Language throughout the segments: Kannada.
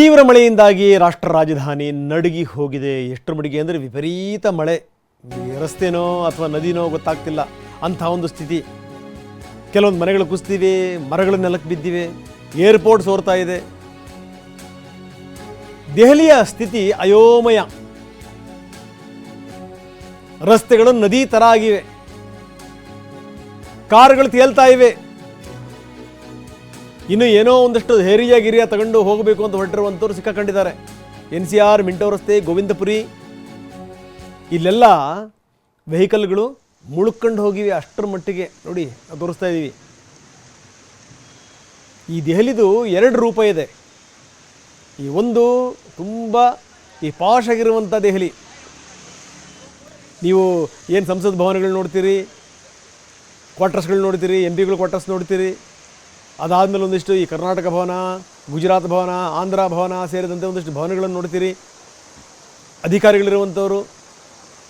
ತೀವ್ರ ಮಳೆಯಿಂದಾಗಿ ರಾಷ್ಟ್ರ ರಾಜಧಾನಿ ನಡುಗಿ ಹೋಗಿದೆ. ಎಷ್ಟು ಮಡಿಗೆ ಅಂದರೆ ವಿಪರೀತ ಮಳೆ. ರಸ್ತೆನೋ ಅಥವಾ ನದಿನೋ ಗೊತ್ತಾಗ್ತಿಲ್ಲ. ಅಂಥ ಒಂದು ಸ್ಥಿತಿ. ಕೆಲವೊಂದು ಮನೆಗಳು ಕುಸ್ತಿವೆ ಮರಗಳು ನೆಲಕ್ಕೆ ಬಿದ್ದಿವೆ, ಏರ್ಪೋರ್ಟ್ ಸೋರ್ತಾ ಇದೆ. ದೆಹಲಿಯ ಸ್ಥಿತಿ ಅಯೋಮಯ. ರಸ್ತೆಗಳು ನದಿ ಥರ ಆಗಿವೆ. ಕಾರುಗಳು ತೇಲ್ತಾ ಇವೆ. ಇನ್ನು ಏನೋ ಒಂದಷ್ಟು ಹೇರಿಯ ಗಿರಿಯ ತಗೊಂಡು ಹೋಗಬೇಕು ಅಂತ ಹೊರಟಿರುವಂಥವ್ರು ಸಿಕ್ಕಾಕೊಂಡಿದ್ದಾರೆ. ಎನ್ ಸಿ ಆರ್ ಮಿಂಟೋ ರಸ್ತೆ, ಗೋವಿಂದಪುರಿ, ಇಲ್ಲೆಲ್ಲ ವೆಹಿಕಲ್ಗಳು ಮುಳುಕೊಂಡು ಹೋಗಿವೆ ಅಷ್ಟರ ಮಟ್ಟಿಗೆ. ನೋಡಿ ತೋರಿಸ್ತಾ ಇದ್ದೀವಿ ಈ ದೆಹಲಿದು ಎರಡು ರೂಪ ಇದೆ. ಈ ಒಂದು ತುಂಬ ಈ ಪಾಶ್ ಆಗಿರುವಂಥ ದೆಹಲಿ. ನೀವು ಏನು ಸಂಸತ್ ಭವನಗಳು ನೋಡ್ತೀರಿ, ಕ್ವಾರ್ಟರ್ಸ್ಗಳು ನೋಡ್ತೀರಿ, ಎಂ ಪಿಗಳು ಕ್ವಾರ್ಟರ್ಸ್ ನೋಡ್ತೀರಿ ಅದಾದಮೇಲೆ ಒಂದಿಷ್ಟು ಈ ಕರ್ನಾಟಕ ಭವನ, ಗುಜರಾತ್ ಭವನ, ಆಂಧ್ರ ಭವನ ಸೇರಿದಂತೆ ಒಂದಿಷ್ಟು ಭವನಗಳನ್ನು ನೋಡ್ತೀರಿ. ಅಧಿಕಾರಿಗಳಿರುವಂಥವರು,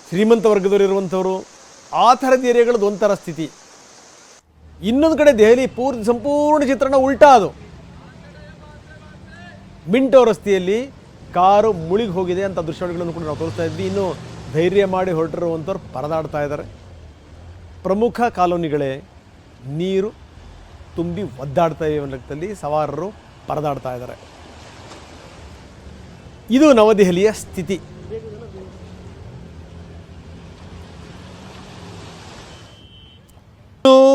ಶ್ರೀಮಂತ ವರ್ಗದವರು ಇರುವಂಥವ್ರು ಆ ಥರದ ಏರಿಯಾಗಳದ್ದು ಒಂಥರ ಸ್ಥಿತಿ. ಇನ್ನೊಂದು ಕಡೆ ದೆಹಲಿ ಪೂರ್ತಿ ಸಂಪೂರ್ಣ ಚಿತ್ರಣ ಉಲ್ಟಾ ಅದು. ಮಿಂಟೋ ರಸ್ತೆಯಲ್ಲಿ ಕಾರು ಮುಳುಗಿ ಹೋಗಿದೆ ಅಂತ ದೃಶ್ಯಗಳನ್ನು ಕೂಡ ನಾವು ತೋರಿಸ್ತಾ ಇದ್ವಿ. ಇನ್ನು ಧೈರ್ಯ ಮಾಡಿ ಹೊರಟಿರುವಂಥವ್ರು ಪರದಾಡ್ತಾ ಇದ್ದಾರೆ. ಪ್ರಮುಖ ಕಾಲೋನಿಗಳೇ ನೀರು ತುಂಬಿ ಒದ್ದಾಡ್ತಾ ಇದೆ ಲೆಕ್ಕದಲ್ಲಿ ಸವಾರರು ಪರದಾಡ್ತಾ ಇದ್ದಾರೆ. ಇದು ನವದೆಹಲಿಯ ಸ್ಥಿತಿ.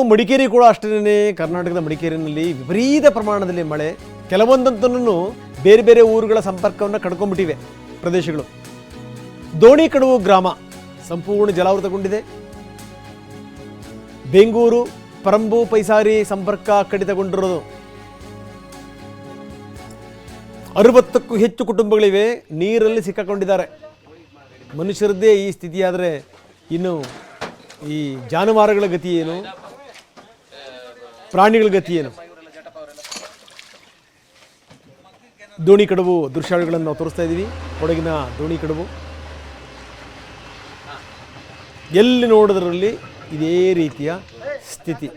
ಮಡಿಕೇರಿ ಕೂಡ ಅಷ್ಟೇ ಕರ್ನಾಟಕದ ಮಡಿಕೇರಿನಲ್ಲಿ ವಿಪರೀತ ಪ್ರಮಾಣದಲ್ಲಿ ಮಳೆ. ಕೆಲವೊಂದಂತೂ ಬೇರೆ ಬೇರೆ ಊರುಗಳ ಸಂಪರ್ಕವನ್ನು ಕಡ್ಕೊಂಡ್ಬಿಟ್ಟಿವೆ ಪ್ರದೇಶಗಳು. ದೋಣಿ ಕಡುವು ಗ್ರಾಮ ಸಂಪೂರ್ಣ ಜಲಾವೃತಗೊಂಡಿದೆ. ಬೆಂಗೂರು ಪರಂಬು ಪೈಸಾರಿ ಸಂಪರ್ಕ ಕಡಿತಗೊಂಡಿರೋದು ಅರವತ್ತಕ್ಕೂ ಹೆಚ್ಚು ಕುಟುಂಬಗಳಿವೆ, ನೀರಲ್ಲಿ ಸಿಕ್ಕಾಕೊಂಡಿದ್ದಾರೆ. ಮನುಷ್ಯರದ್ದೇ ಈ ಸ್ಥಿತಿಯಾದರೆ ಇನ್ನು ಈ ಜಾನುವಾರುಗಳ ಗತಿ ಏನು? ಪ್ರಾಣಿಗಳ ಗತಿ ಏನು? ದೋಣಿ ಕಡುಬು ದೃಶ್ಯಾವಳಿಗಳನ್ನು ನಾವು ತೋರಿಸ್ತಾ ಇದ್ದೀವಿ. ಕೊಡಗಿನ ದೋಣಿ ಕಡುಬು. ಎಲ್ಲಿ ನೋಡೋದರಲ್ಲಿ ಇದೇ ರೀತಿಯ ಸ್ಥಿತಿ.